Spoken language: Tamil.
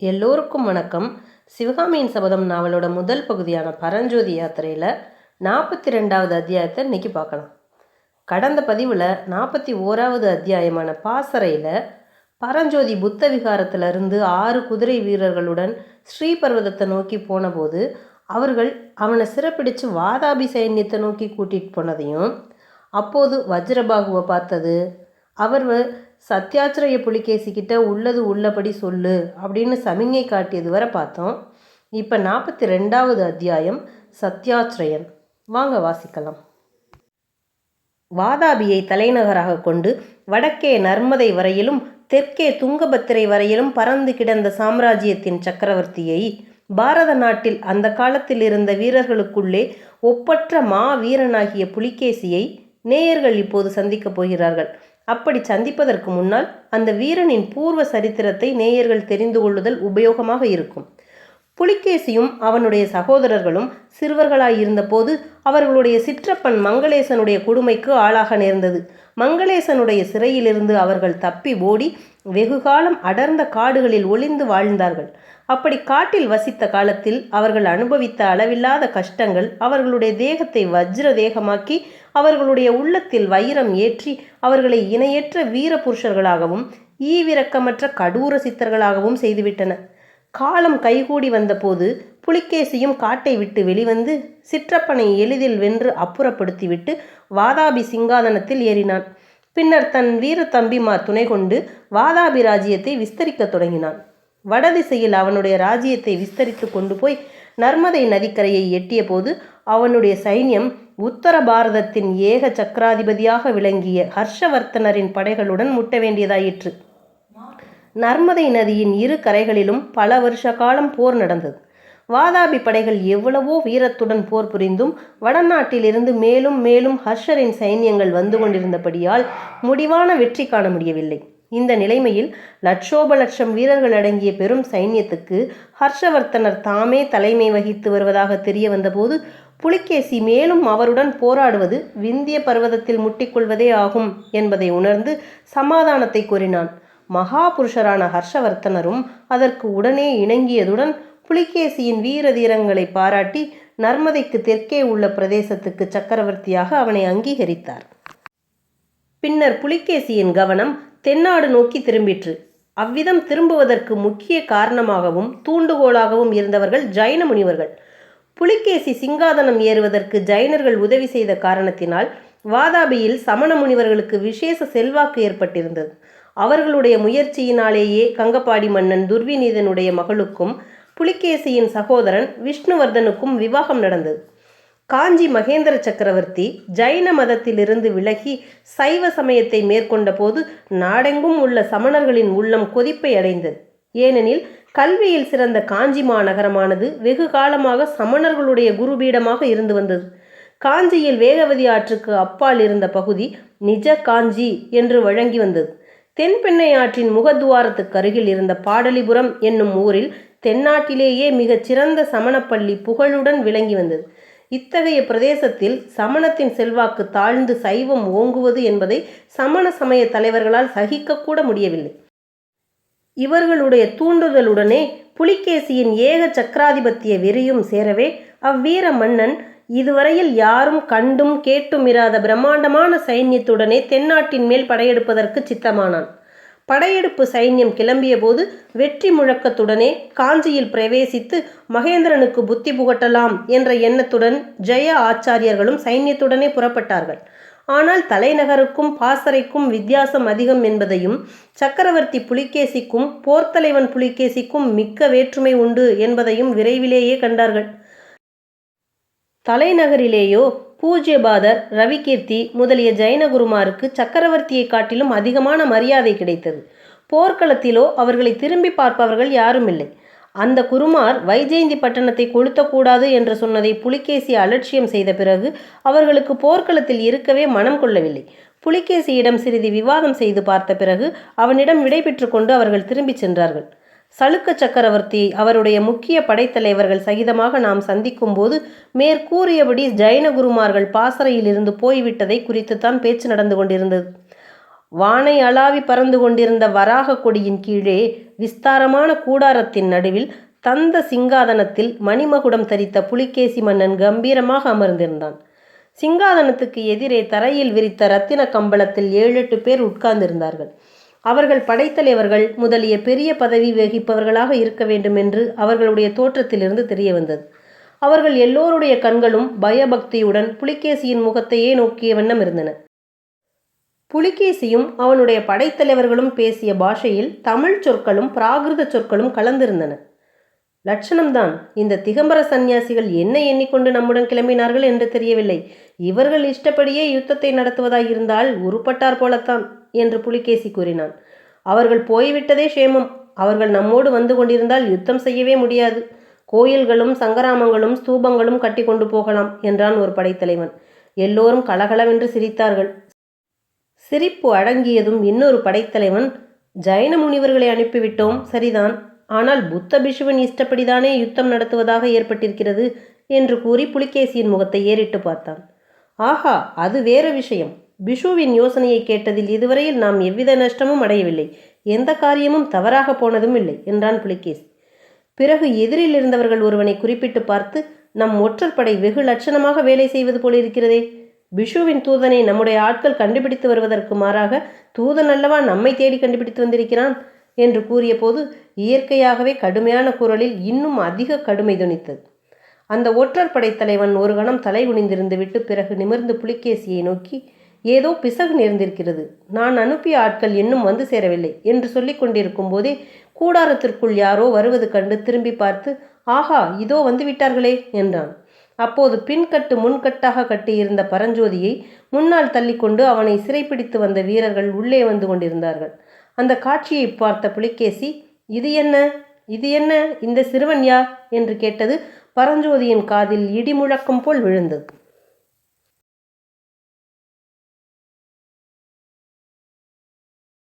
எல்லோருக்கும் வணக்கம். சிவகாமியின் சபதம் நாவலோட முதல் பகுதியான பரஞ்சோதி யாத்திரையில் நாற்பத்தி ரெண்டாவது அத்தியாயத்தை இன்னைக்கு பார்க்கலாம். கடந்த பதிவில் நாற்பத்தி ஓராவது அத்தியாயமான பாசறையில் பரஞ்சோதி புத்த விகாரத்திலிருந்து ஆறு குதிரை வீரர்களுடன் ஸ்ரீபர்வதத்தை நோக்கி போனபோது அவர்கள் அவனை சிறப்பிடித்து வாதாபி சைன்யத்தை நோக்கி கூட்டிகிட்டு போனதையும் அப்போது வஜ்ரபாகுவை பார்த்தது அவர் சத்யாச்சிரய புலிகேசிகிட்ட உள்ளது உள்ளபடி சொல்லு அப்படின்னு சமிங்கை காட்டியது வரை பார்த்தோம். இப்போ நாற்பத்தி ரெண்டாவது அத்தியாயம் சத்யாச்சிரயன் வாங்க வாசிக்கலாம். வாதாபியை தலைநகராக கொண்டு வடக்கே நர்மதை வரையிலும் தெற்கே துங்கபத்திரை வரையிலும் பறந்து கிடந்த சாம்ராஜ்யத்தின் சக்கரவர்த்தியை பாரத நாட்டில் அந்த காலத்தில் இருந்த வீரர்களுக்குள்ளே ஒப்பற்ற மா வீரனாகிய புலிகேசியை நேயர்கள் இப்போது சந்திக்கப் போகிறார்கள். அப்படி சந்திப்பதற்கு முன்னால் அந்த வீரனின் பூர்வ சரித்திரத்தை நேயர்கள் தெரிந்து கொள்ளுதல் உபயோகமாக இருக்கும். புலிகேசியும் அவனுடைய சகோதரர்களும் சிறுவர்களாயிருந்தபோது அவர்களுடைய சிற்றப்பன் மங்களேசனுடைய கொடுமைக்கு ஆளாக நேர்ந்தது. மங்களேசனுடைய சிறையிலிருந்து அவர்கள் தப்பி ஓடி வெகுகாலம் அடர்ந்த காடுகளில் ஒளிந்து வாழ்ந்தார்கள். அப்படி காட்டில் வசித்த காலத்தில் அவர்கள் அனுபவித்த அளவில்லாத கஷ்டங்கள் அவர்களுடைய தேகத்தை வஜ்ர தேகமாக்கி அவர்களுடைய உள்ளத்தில் வைரம் ஏற்றி அவர்களை இணையற்ற வீர புருஷர்களாகவும் ஈவிரக்கமற்ற கடூர சித்தர்களாகவும் செய்துவிட்டன. காலம் கைகூடி வந்தபோது புலிகேசியும் காட்டை விட்டு வெளிவந்து சிற்றப்பனை எளிதில் வென்று அப்புறப்படுத்திவிட்டு வாதாபி சிங்காதனத்தில் ஏறினான். பின்னர் தன் வீர தம்பிமார் துணை கொண்டு வாதாபி ராஜ்யத்தை விஸ்தரிக்கத் தொடங்கினான். வடதிசையில் அவனுடைய ராஜ்யத்தை விஸ்தரித்து கொண்டு போய் நர்மதை நதிக்கரையை எட்டிய போது அவனுடைய சைன்யம் உத்தர பாரதத்தின் ஏக சக்கராதிபதியாக விளங்கிய ஹர்ஷவர்த்தனரின் படைகளுடன் முட்ட வேண்டியதாயிற்று. நர்மதை நதியின் இரு கரைகளிலும் பல வருஷ காலம் போர் நடந்தது. வாதாபி படைகள் எவ்வளவோ வீரத்துடன் போர் புரிந்தும் வடநாட்டிலிருந்து மேலும் மேலும் ஹர்ஷரின் சைன்யங்கள் வந்து கொண்டிருந்தபடியால் முடிவான வெற்றி காண முடியவில்லை. இந்த நிலைமையில் லட்சோப லட்சம் வீரர்கள் அடங்கிய பெரும் சைன்யத்துக்கு ஹர்ஷவர்த்தனர் தாமே தலைமை வகித்து வருவதாக தெரிய வந்தபோது புலிகேசி மேலும் அவருடன் போராடுவது விந்திய பர்வதத்தில் முட்டிக்கொள்வதே ஆகும் என்பதை உணர்ந்து சமாதானத்தை கூறினான். மகாபுருஷரான ஹர்ஷவர்த்தனரும் அதற்கு உடனே இணங்கியதுடன் புலிகேசியின் வீர தீரங்களை பாராட்டி நர்மதைக்கு தெற்கே உள்ள பிரதேசத்துக்கு சக்கரவர்த்தியாக அவனை அங்கீகரித்தார். பின்னர் புலிகேசியின் கவனம் தென்னாடு நோக்கி திரும்பிற்று. அவ்விதம் திரும்புவதற்கு முக்கிய காரணமாகவும் தூண்டுகோலாகவும் இருந்தவர்கள் ஜைன முனிவர்கள். புலிகேசி சிங்காதனம் ஏறுவதற்கு ஜைனர்கள் உதவி செய்த காரணத்தினால் வாதாபியில் சமண முனிவர்களுக்கு விசேஷ செல்வாக்கு ஏற்பட்டிருந்தது. அவர்களுடைய முயற்சியினாலேயே கங்கப்பாடி மன்னன் துர்விநீதனுடைய மகளுக்கும் புலிகேசியின் சகோதரன் விஷ்ணுவர்தனுக்கும் விவாகம் நடந்தது. காஞ்சி மகேந்திர சக்கரவர்த்தி ஜைன மதத்திலிருந்து விலகி சைவ சமயத்தை மேற்கொண்ட போது நாடெங்கும் உள்ள சமணர்களின் உள்ளம் கொதிப்பை அடைந்தது. ஏனெனில் கல்வியில் சிறந்த காஞ்சி மாநகரமானது வெகு காலமாக சமணர்களுடைய குருபீடமாக இருந்து வந்தது. காஞ்சியில் வேகவதி ஆற்றுக்கு அப்பால் இருந்த பகுதி நிஜ காஞ்சி என்று வழங்கி வந்தது. தென்பெண்ணை ஆற்றின் முகத்துவாரத்துக்கு அருகில் இருந்த பாடலிபுரம் என்னும் ஊரில் தென்னாட்டிலேயே மிகச் சிறந்த சமணப்பள்ளி புகழுடன் விளங்கி வந்தது. இத்தகைய பிரதேசத்தில் சமணத்தின் செல்வாக்கு தாழ்ந்து சைவம் ஓங்குவது என்பதை சமண சமய தலைவர்களால் சகிக்கக்கூட முடியவில்லை. இவர்களுடைய தூண்டுதலுடனே புலிகேசியின் ஏக சக்கராதிபத்திய வெறியும் சேரவே அவ்வீர மன்னன் இதுவரையில் யாரும் கண்டும் கேட்டும் இராத பிரம்மாண்டமான சைன்யத்துடனே தென்னாட்டின் மேல் படையெடுப்பதற்கு சித்தமானான். படையெடுப்பு சைன்யம் கிளம்பியபோது வெற்றி முழக்கத்துடனே காஞ்சியில் பிரவேசித்து மகேந்திரனுக்கு புத்தி புகட்டலாம் என்ற எண்ணத்துடன் ஜெய ஆச்சாரியர்களும் சைன்யத்துடனே புறப்பட்டார்கள். ஆனால் தலைநகருக்கும் பாசறைக்கும் வித்தியாசம் அதிகம் என்பதையும் சக்கரவர்த்தி புலிகேசிக்கும் போர்த்தலைவன் புலிகேசிக்கும் மிக்க வேற்றுமை உண்டு என்பதையும் விரைவிலேயே கண்டார்கள். தலைநகரிலேயோ பூஜ்யபாதர் ரவிகீர்த்தி முதலிய ஜைன குருமாருக்கு சக்கரவர்த்தியை காட்டிலும் அதிகமான மரியாதை கிடைத்தது. போர்க்களத்திலோ அவர்களை திரும்பி பார்ப்பவர்கள் யாரும் இல்லை அந்த குருமார் வைஜெயந்தி பட்டணத்தை கொளுத்தக்கூடாது என்று சொன்னதை புலிகேசி அலட்சியம் செய்த பிறகு அவர்களுக்கு போர்க்களத்தில் இருக்கவே மனம் கொள்ளவில்லை. புலிகேசியிடம் சிறிது விவாதம் செய்து பார்த்த பிறகு அவனிடம் விடை கொண்டு அவர்கள் திரும்பிச் சென்றார்கள். சளுக்க சக்கரவர்த்தி அவருடைய முக்கிய படைத்தலைவர்கள் சகிதமாக நாம் சந்திக்கும் போது மேற்கூறியபடி ஜைன குருமார்கள் பாசறையிலிருந்து போய்விட்டதை குறித்துத்தான் பேச்சு நடந்து கொண்டிருந்தது. வானை அளாவி பறந்து கொண்டிருந்த வராக கொடியின் கீழே விஸ்தாரமான கூடாரத்தின் நடுவில் தந்த சிங்காதனத்தில் மணிமகுடம் தரித்த புலிகேசி மன்னன் கம்பீரமாக அமர்ந்திருந்தான். சிங்காதனத்துக்கு எதிரே தரையில் விரித்த ரத்தின கம்பளத்தில் ஏழெட்டு பேர் உட்கார்ந்திருந்தார்கள். அவர்கள் படைத்தலைவர்கள் முதலிய பெரிய பதவி வகிப்பவர்களாக இருக்க வேண்டும் என்று அவர்களுடைய தோற்றத்திலிருந்து தெரிய வந்தது அவர்கள் எல்லோருடைய கண்களும் பயபக்தியுடன் புலிகேசியின் முகத்தையே நோக்கிய வண்ணம் இருந்தன. புலிகேசியும் அவனுடைய படைத்தலைவர்களும் பேசிய பாஷையில் தமிழ் சொற்களும் பிராகிருத சொற்களும் கலந்திருந்தன. லட்சணம்தான் இந்த திகம்பர சந்நியாசிகள் என்ன எண்ணிக்கொண்டு நம்முடன் கிளம்பினார்கள் என்று தெரியவில்லை. இவர்கள் இஷ்டப்படியே யுத்தத்தை நடத்துவதாயிருந்தால் உருப்பட்டார் போலத்தான். என்று புலிகேசி கூறினான். அவர்கள் போய்விட்டதே சேமம் அவர்கள் நம்மோடு வந்து கொண்டிருந்தால் யுத்தம் செய்யவே முடியாது. கோயில்களும் சங்கராமங்களும் ஸ்தூபங்களும் கட்டி கொண்டு போகலாம் என்றான் ஒரு படைத்தலைவன். எல்லோரும் கலகலவென்று சிரித்தார்கள். சிரிப்பு அடங்கியதும் இன்னொரு படைத்தலைவன் ஜைன முனிவர்களை அனுப்பிவிட்டோம் சரிதான். ஆனால் புத்த பிஷுவின் இஷ்டப்படிதானே யுத்தம் நடத்துவதாக ஏற்பட்டிருக்கிறது? என்று கூறி புலிகேசியின் முகத்தை ஏறிட்டு பார்த்தான். ஆஹா அது வேறு விஷயம். பிஷுவின் யோசனையை கேட்டதில் இதுவரையில் நாம் எவ்வித நஷ்டமும் அடையவில்லை. எந்த காரியமும் தவறாக போனதும் இல்லை என்றான் புலிகேசி. பிறகு எதிரில் இருந்தவர்கள் ஒருவனை குறிப்பிட்டு பார்த்து நம் ஒற்றர் படை வெகு லட்சணமாக வேலை செய்வது போல இருக்கிறதே. பிஷுவின் தூதனை நம்முடைய ஆட்கள் கண்டுபிடித்து வருவதற்கு மாறாக தூதன் அல்லவா நம்மை தேடி கண்டுபிடித்து வந்திருக்கிறான்? என்று கூறியபோது இயற்கையாகவே கடுமையான குரலில் இன்னும் அதிக கடுமை துணித்தது. அந்த ஒற்றர் படைத்தலைவன் ஒரு கணம் தலை குனிந்திருந்து விட்டு பிறகு நிமிர்ந்து புலிகேசியை நோக்கி ஏதோ பிசகு நேர்ந்திருக்கிறது. நான் அனுப்பிய ஆட்கள் இன்னும் வந்து சேரவில்லை என்று சொல்லிக் கொண்டிருக்கும் போதே கூடாரத்திற்குள் யாரோ வருவது கண்டு திரும்பி பார்த்து ஆஹா இதோ வந்து விட்டார்களே என்றான். அப்போது பின்கட்டு முன்கட்டாக கட்டியிருந்த பரஞ்சோதியை முன்னால் தள்ளிக்கொண்டு அவனை சிறைப்பிடித்து வந்த வீரர்கள் உள்ளே வந்து கொண்டிருந்தார்கள். அந்த காட்சியை பார்த்த புலிகேசி இது என்ன? இது என்ன? இந்த சிறுவன் யார்? என்று கேட்டது பரஞ்சோதியின் காதில் இடி முழக்கம் போல் விழுந்தது.